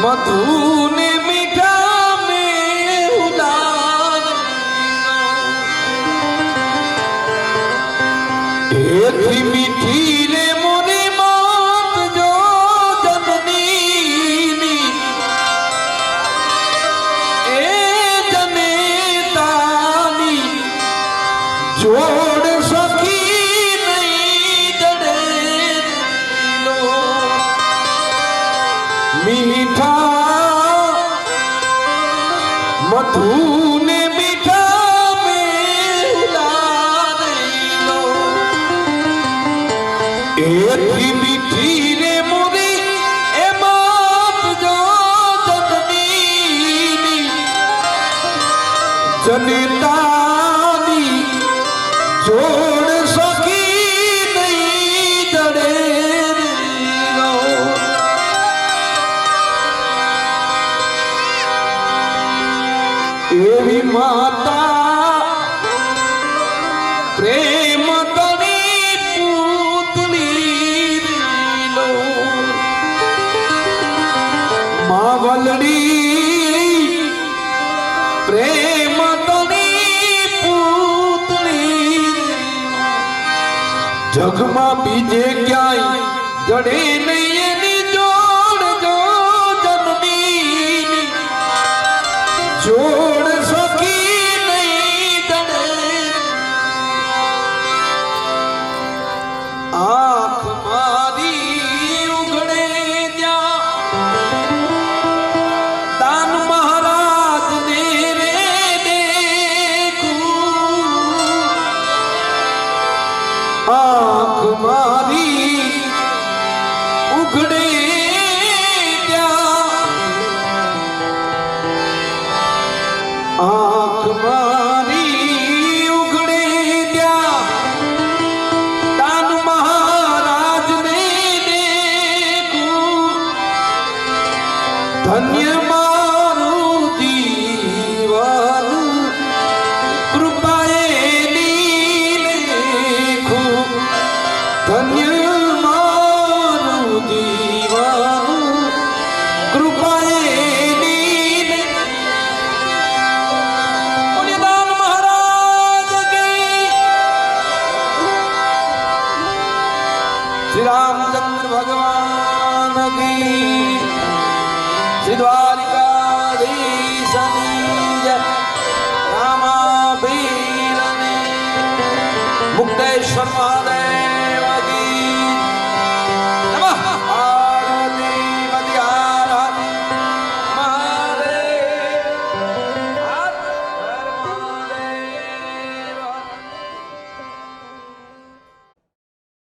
મધુ ને મીઠા મેં ઉડાન એથી મીઠી રે મોરી માત જો જનની એ જનેતાની જોડ મીઠા મધુ ને મીઠા મેલા લો. એથી મીઠી રે મોરી એ માત જો જનની જનિતાની જોડ એવી માતા, પ્રેમ તની પૂતળી લો માવલડી, પ્રેમ તની પૂતળી જગમાં બીજે ક્યાંય જડે નહીં આંખ મારી ધન્ય મારું દીવાનું કૃપાએ શ્રી રામચંદ્ર ભગવાન કી શ્રી દ્વારિકાધીશ મુક્તેશ્વર મહાદેવ